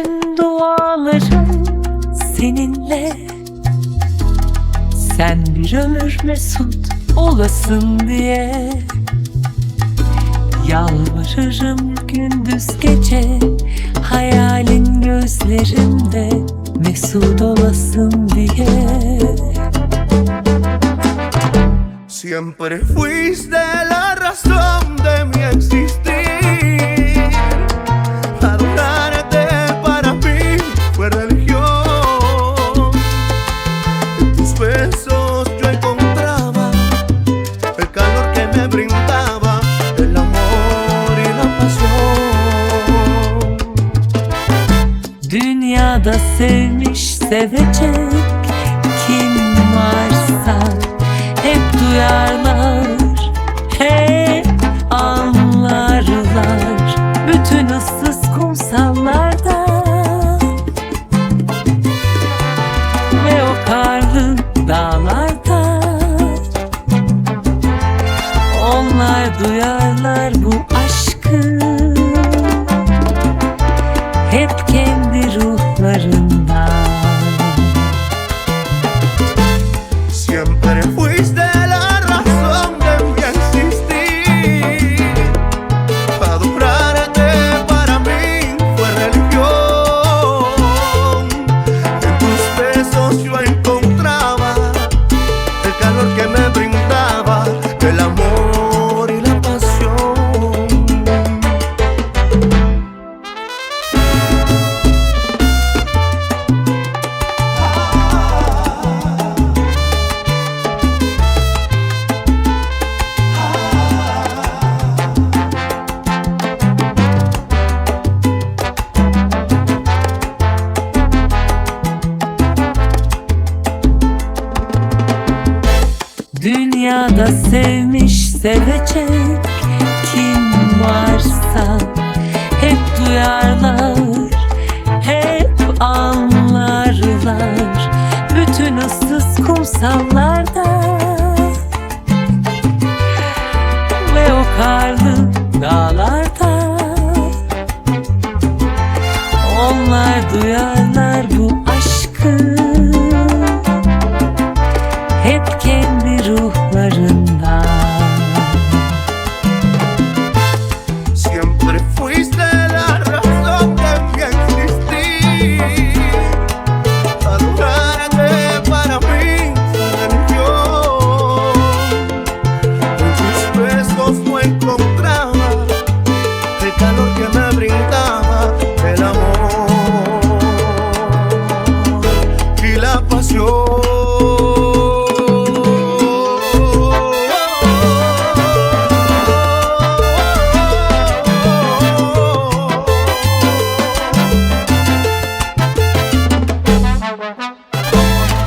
bütün dualarım seninle. Sen bir ömür mesut olasın diye. Yalvarırım gündüz gece Hayalin gözlerimde mesut olasın diye. Siempre fuiste la razón de mi existencia besos yo encontraba el calor que me brindaba el amor y la pasión. Dünyada sevmiş sevecek kim varsa hep duyarlar, duyarlar bu aşkı Dünyada sevmiş sevecek kim varsa hep duyarlar, hep anlarlar. Bütün ıssız kumsallarda ve o karlı dağlarda onlar duyarlar bu aşkı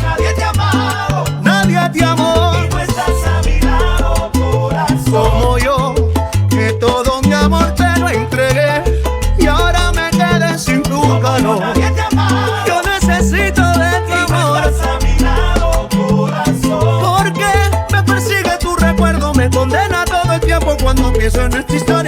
Nadie te ha amado Nadie te amó y tú estás a mi lado, corazón. como yo, que todo mi amor te lo entregué y ahora me quedé sin tu calor. Nadie te ha amado Yo necesito de tu y amor, estás a mi lado, corazón. porque me persigue tu recuerdo, me condena todo el tiempo cuando pienso en esta historia.